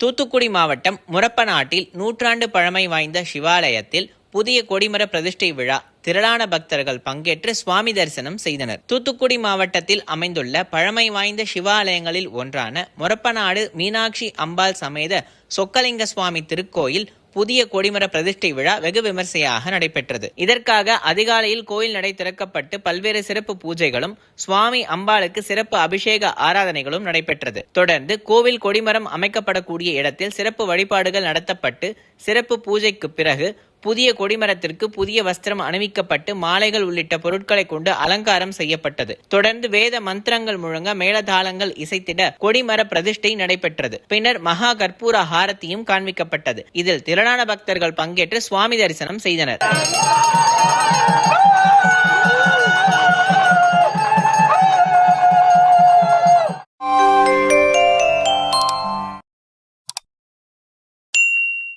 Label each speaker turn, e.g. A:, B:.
A: தூத்துக்குடி மாவட்டம் முரப்பநாட்டில் நூற்றாண்டு பழமை வாய்ந்த சிவாலயத்தில் புதிய கொடிமர பிரதிஷ்டை விழா. திரளான பக்தர்கள் பங்கேற்று சுவாமி தரிசனம் செய்தனர். தூத்துக்குடி மாவட்டத்தில் அமைந்துள்ள பழமை வாய்ந்த சிவாலயங்களில் ஒன்றான முரப்பநாடு மீனாட்சி அம்பாள் சமேத சொக்கலிங்க சுவாமி திருக்கோயில் புதிய கொடிமர பிரதிஷ்டை விழா வெகு விமர்சையாக நடைபெற்றது. இதற்காக அதிகாலையில் கோயில் நடை திறக்கப்பட்டு பல்வேறு சிறப்பு பூஜைகளும் சுவாமி அம்பாளுக்கு சிறப்பு அபிஷேக ஆராதனைகளும் நடைபெற்றது. தொடர்ந்து கோவில் கொடிமரம் அமைக்கப்படக்கூடிய இடத்தில் சிறப்பு வழிபாடுகள் நடத்தப்பட்டு சிறப்பு பூஜைக்கு பிறகு புதிய கொடிமரத்திற்கு புதிய வஸ்திரம் அணிவிக்கப்பட்டு மாலைகள் உள்ளிட்ட பொருட்களை கொண்டு அலங்காரம் செய்யப்பட்டது. தொடர்ந்து வேத மந்திரங்கள் முழங்க மேளதாளங்கள் இசைத்திட கொடிமர பிரதிஷ்டை நடைபெற்றது. பின்னர் மகா கற்பூர ஹாரத்தியும் காண்பிக்கப்பட்டது. இதில் திரளான பக்தர்கள் பங்கேற்று சுவாமி தரிசனம் செய்தனர்.